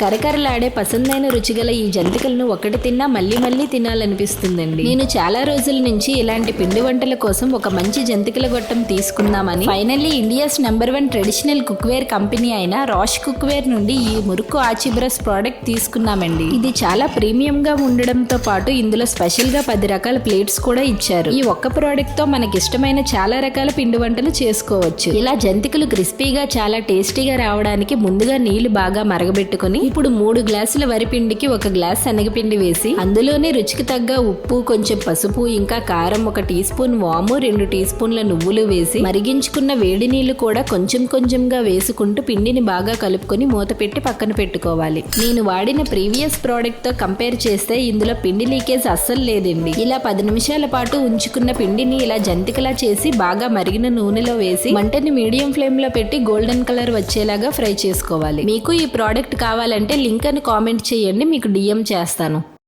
కరకరలాడే పసందైన రుచిగల ఈ జంతికలను ఒకటి తిన్నా మళ్ళీ మళ్ళీ తినాలనిపిస్తుందండి. నేను చాలా రోజుల నుంచి ఇలాంటి పిండి వంటల కోసం ఒక మంచి జంతికల గొట్టం తీసుకుందామని finally India's number one traditional cookware company అయిన రాష్ కుక్వేర్ నుండి ఈ మురుకు ఆచిబ్రస్ ప్రోడక్ట్ తీసుకున్నామండి. ఇది చాలా ప్రీమియం గా ఉండడంతో పాటు ఇందులో స్పెషల్గా పది రకాల ప్లేట్స్ కూడా ఇచ్చారు. ఈ ఒక్క ప్రోడక్ట్తో మనకి ఇష్టమైన చాలా రకాల పిండి వంటలు చేసుకోవచ్చు. ఇలా జంతికలు క్రిస్పీగా చాలా టేస్టీగా రావడానికి ముందుగా నీళ్ళు బాగా మరగబెట్టుకుని ఇప్పుడు మూడు గ్లాసుల వరిపిండికి ఒక గ్లాస్ శనగపిండి వేసి అందులోనే రుచికి తగ్గ ఉప్పు కొంచెం పసుపు ఇంకా కారం ఒక టీ స్పూన్ వాము రెండు టీ స్పూన్ల నువ్వులు వేసి మరిగించుకున్న వేడి నీళ్ళు కూడా కొంచెం కొంచెంగా వేసుకుంటూ పిండిని బాగా కలుపుకొని మూత పెట్టి పక్కన పెట్టుకోవాలి. నేను వాడిన ప్రీవియస్ ప్రోడక్ట్తో కంపేర్ చేస్తే ఇందులో పిండి లీకేజ్ అస్సలు లేదండి. ఇలా పది నిమిషాల పాటు ఉంచుకున్న పిండిని ఇలా జంతికలా చేసి బాగా మరిగిన నూనెలో వేసి మంటని మీడియం ఫ్లేమ్లో పెట్టి గోల్డెన్ కలర్ వచ్చేలాగా ఫ్రై చేసుకోవాలి. మీకు ఈ ప్రోడక్ట్ కావాలంటే లింక్ అని కామెంట్ చేయండి మీకు డిఎం చేస్తాను.